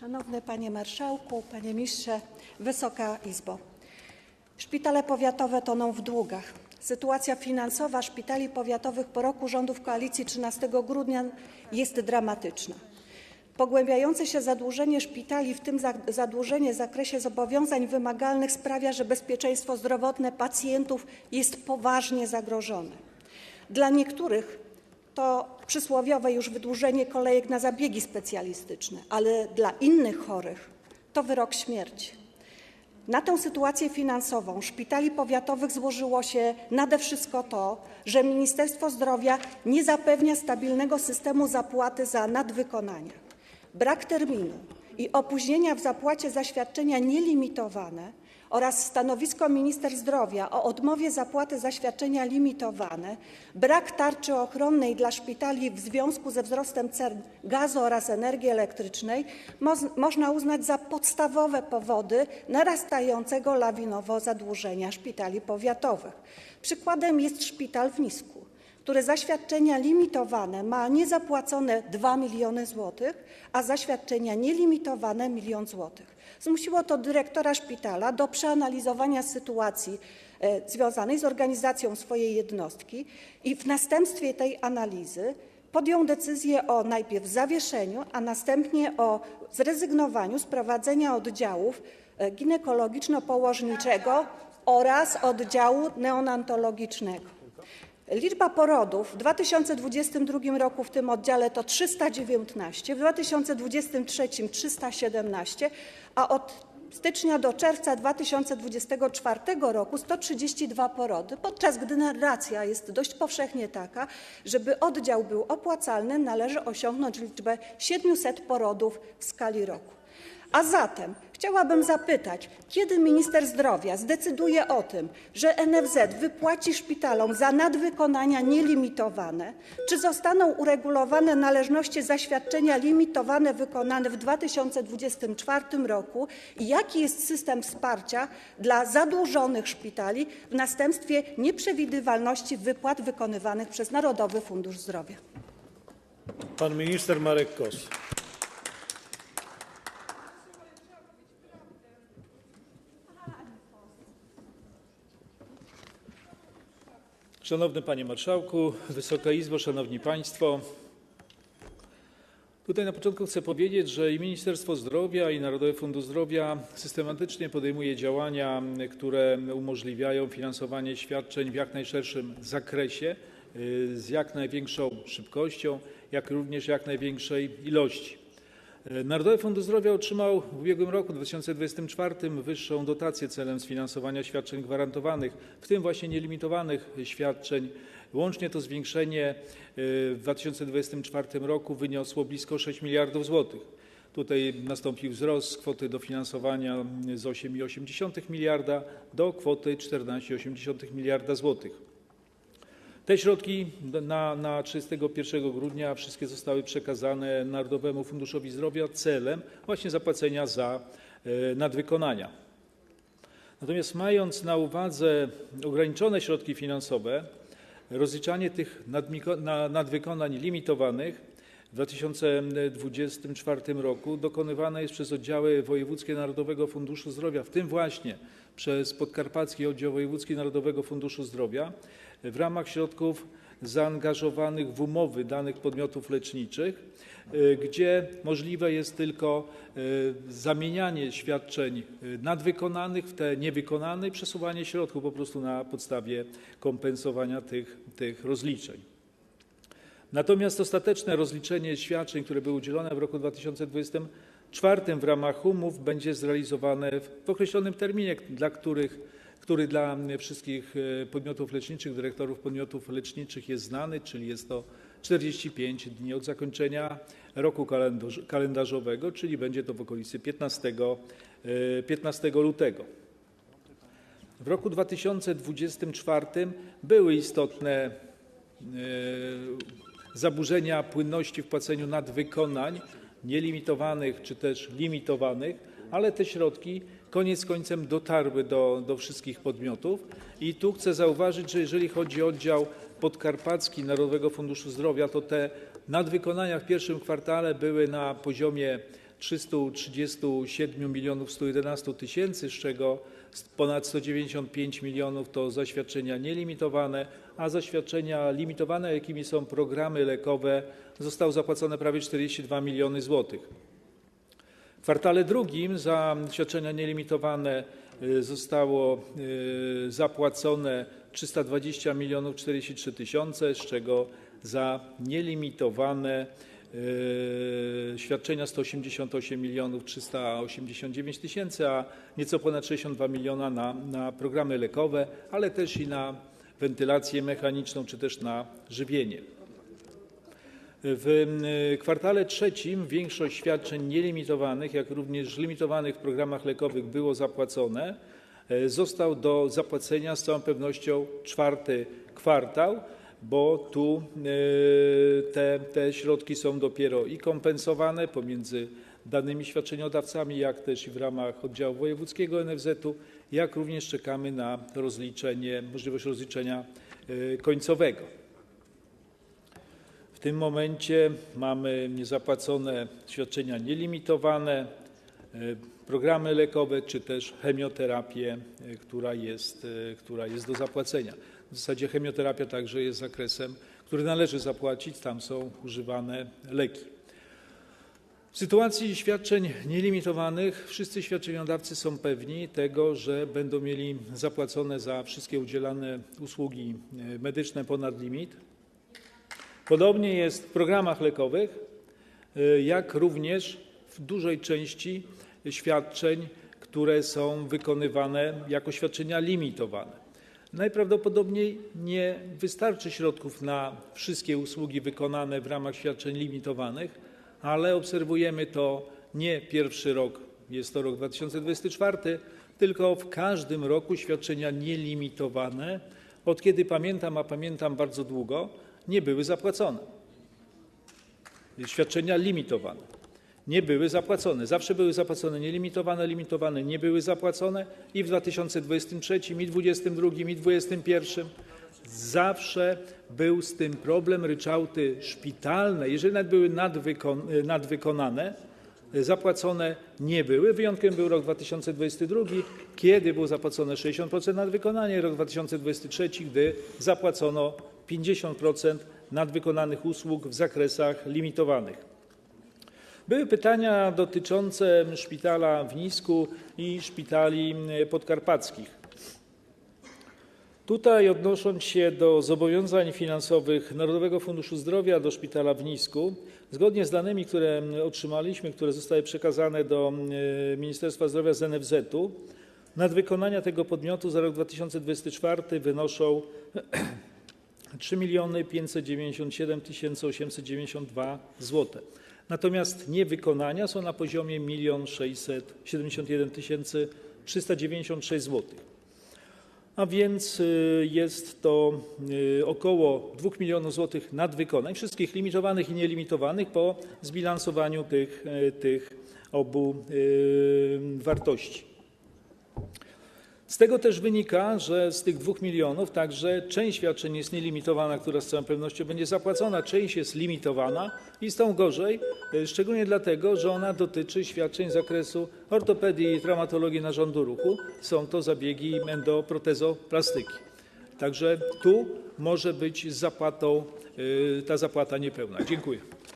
Szanowny Panie Marszałku, Panie Ministrze, Wysoka Izbo! Szpitale powiatowe toną w długach. Sytuacja finansowa szpitali powiatowych po roku rządów koalicji 13 grudnia jest dramatyczna. Pogłębiające się zadłużenie szpitali, w tym zadłużenie w zakresie zobowiązań wymagalnych, sprawia, że bezpieczeństwo zdrowotne pacjentów jest poważnie zagrożone. Dla niektórych to przysłowiowe już wydłużenie kolejek na zabiegi specjalistyczne, ale dla innych chorych to wyrok śmierci. Na tę sytuację finansową szpitali powiatowych złożyło się nade wszystko to, że Ministerstwo Zdrowia nie zapewnia stabilnego systemu zapłaty za nadwykonania. Brak terminu i opóźnienia w zapłacie za świadczenia nielimitowane oraz stanowisko minister zdrowia o odmowie zapłaty za świadczenia limitowane, brak tarczy ochronnej dla szpitali w związku ze wzrostem cen gazu oraz energii elektrycznej można uznać za podstawowe powody narastającego lawinowo zadłużenia szpitali powiatowych. Przykładem jest szpital w Nisku, który za świadczenia limitowane ma niezapłacone 2 miliony złotych, a za świadczenia nielimitowane 1 milion złotych. Zmusiło to dyrektora szpitala do przeanalizowania sytuacji e, związanej z organizacją swojej jednostki i w następstwie tej analizy podjął decyzję o najpierw zawieszeniu, a następnie o zrezygnowaniu z prowadzenia oddziałów e, ginekologiczno-położniczego oraz oddziału neonatologicznego. Liczba porodów w 2022 roku w tym oddziale to 319, w 2023 - 317, a od stycznia do czerwca 2024 roku 132 porody, podczas gdy narracja jest dość powszechnie taka, żeby oddział był opłacalny, należy osiągnąć liczbę 700 porodów w skali roku. A zatem chciałabym zapytać, kiedy minister zdrowia zdecyduje o tym, że NFZ wypłaci szpitalom za nadwykonania nielimitowane, czy zostaną uregulowane należności za świadczenia limitowane wykonane w 2024 roku i jaki jest system wsparcia dla zadłużonych szpitali w następstwie nieprzewidywalności wypłat wykonywanych przez Narodowy Fundusz Zdrowia. Pan minister Marek Kos. Szanowny Panie Marszałku, Wysoka Izbo, Szanowni Państwo! Tutaj na początku chcę powiedzieć, że i Ministerstwo Zdrowia, i Narodowy Fundusz Zdrowia systematycznie podejmuje działania, które umożliwiają finansowanie świadczeń w jak najszerszym zakresie, y, z jak największą szybkością, jak również jak największej ilości. Narodowy Fundusz Zdrowia otrzymał w ubiegłym roku, 2024, wyższą dotację celem sfinansowania świadczeń gwarantowanych, w tym właśnie nielimitowanych świadczeń. Łącznie to zwiększenie y, w 2024 roku wyniosło blisko 6 miliardów złotych. Tutaj nastąpił wzrost kwoty dofinansowania z 8,8 miliarda do kwoty 14,8 miliarda złotych. Te środki na, na 31 grudnia wszystkie zostały przekazane Narodowemu Funduszowi Zdrowia celem właśnie zapłacenia za e, nadwykonania. Natomiast mając na uwadze ograniczone środki finansowe, rozliczanie tych nadwykonań limitowanych w 2024 roku dokonywane jest przez oddziały wojewódzkie Narodowego Funduszu Zdrowia, w tym właśnie przez Podkarpacki Oddział Wojewódzki Narodowego Funduszu Zdrowia w ramach środków zaangażowanych w umowy danych podmiotów leczniczych, y, gdzie możliwe jest tylko y, zamienianie świadczeń y, nadwykonanych w te niewykonane i przesuwanie środków po prostu na podstawie kompensowania tych, rozliczeń. Natomiast ostateczne rozliczenie świadczeń, które były udzielone w roku 2024 w ramach umów, będzie zrealizowane w określonym terminie, który dla wszystkich e, podmiotów leczniczych, dyrektorów podmiotów leczniczych jest znany, czyli jest to 45 dni od zakończenia roku kalendarzowego, czyli będzie to w okolicy 15, 15 e, lutego. W roku 2024 były istotne e, zaburzenia płynności w płaceniu nadwykonań nielimitowanych czy też limitowanych, ale te środki koniec końcem dotarły do, wszystkich podmiotów. I tu chcę zauważyć, że jeżeli chodzi o oddział podkarpacki Narodowego Funduszu Zdrowia, to te nadwykonania w pierwszym kwartale były na poziomie 337 milionów 111 tysięcy, z czego ponad 195 milionów to zaświadczenia nielimitowane, a zaświadczenia limitowane, jakimi są programy lekowe, zostało zapłacone prawie 42 miliony złotych. W kwartale drugim za świadczenia nielimitowane y, zostało y, zapłacone 320 milionów 43 tysiące, z czego za nielimitowane y, świadczenia 188 milionów 389 tysięcy, a nieco ponad 62 miliona na, na programy lekowe, ale też i na wentylację mechaniczną czy też na żywienie. W y, kwartale trzecim większość świadczeń nielimitowanych, jak również limitowanych w programach lekowych było zapłacone. E, Został do zapłacenia z całą pewnością czwarty kwartał, bo tu y, te, środki są dopiero i kompensowane pomiędzy danymi świadczeniodawcami, jak też w ramach oddziału wojewódzkiego NFZ-u, jak również czekamy na możliwość rozliczenia y, końcowego. Tym momencie mamy niezapłacone świadczenia nielimitowane, e, programy lekowe czy też chemioterapię, e, która jest, e, która jest do zapłacenia. W zasadzie chemioterapia także jest zakresem, który należy zapłacić, tam są używane leki. W sytuacji świadczeń nielimitowanych wszyscy świadczeniodawcy są pewni tego, że będą mieli zapłacone za wszystkie udzielane usługi medyczne ponad limit. Podobnie jest w programach lekowych, y, jak również w dużej części świadczeń, które są wykonywane jako świadczenia limitowane. Najprawdopodobniej nie wystarczy środków na wszystkie usługi wykonane w ramach świadczeń limitowanych, ale obserwujemy to nie pierwszy rok, jest to rok 2024, tylko w każdym roku świadczenia nielimitowane, od kiedy pamiętam, a pamiętam bardzo długo, nie były zapłacone. Świadczenia limitowane nie były zapłacone. Zawsze były zapłacone nielimitowane, limitowane nie były zapłacone i w 2023, i 2022, i 2021 zawsze był z tym problem. Ryczałty szpitalne, jeżeli nawet były nadwykon, nadwykonane, zapłacone nie były. Wyjątkiem był rok 2022, kiedy było zapłacone 60% nadwykonania i rok 2023, gdy zapłacono 50% nadwykonanych usług w zakresach limitowanych. Były pytania dotyczące szpitala w Nisku i szpitali podkarpackich. Tutaj odnosząc się do zobowiązań finansowych Narodowego Funduszu Zdrowia do szpitala w Nisku, zgodnie z danymi, które otrzymaliśmy, które zostały przekazane do e, Ministerstwa Zdrowia z NFZ-u, nadwykonania tego podmiotu za rok 2024 wynoszą 3 597 892 zł. Natomiast niewykonania są na poziomie 1 671 396 zł. A więc y, jest to y, około 2 milionów zł nadwykonań, wszystkich limitowanych i nielimitowanych po zbilansowaniu tych, y, tych obu wartości. Z tego też wynika, że z tych 2 milionów także część świadczeń jest nielimitowana, która z całą pewnością będzie zapłacona, część jest limitowana i z tą gorzej, e, szczególnie dlatego, że ona dotyczy świadczeń z zakresu ortopedii i traumatologii narządu ruchu. Są to zabiegi endoprotezoplastyki. Także tu może być zapłatą, e, ta zapłata niepełna. Dziękuję.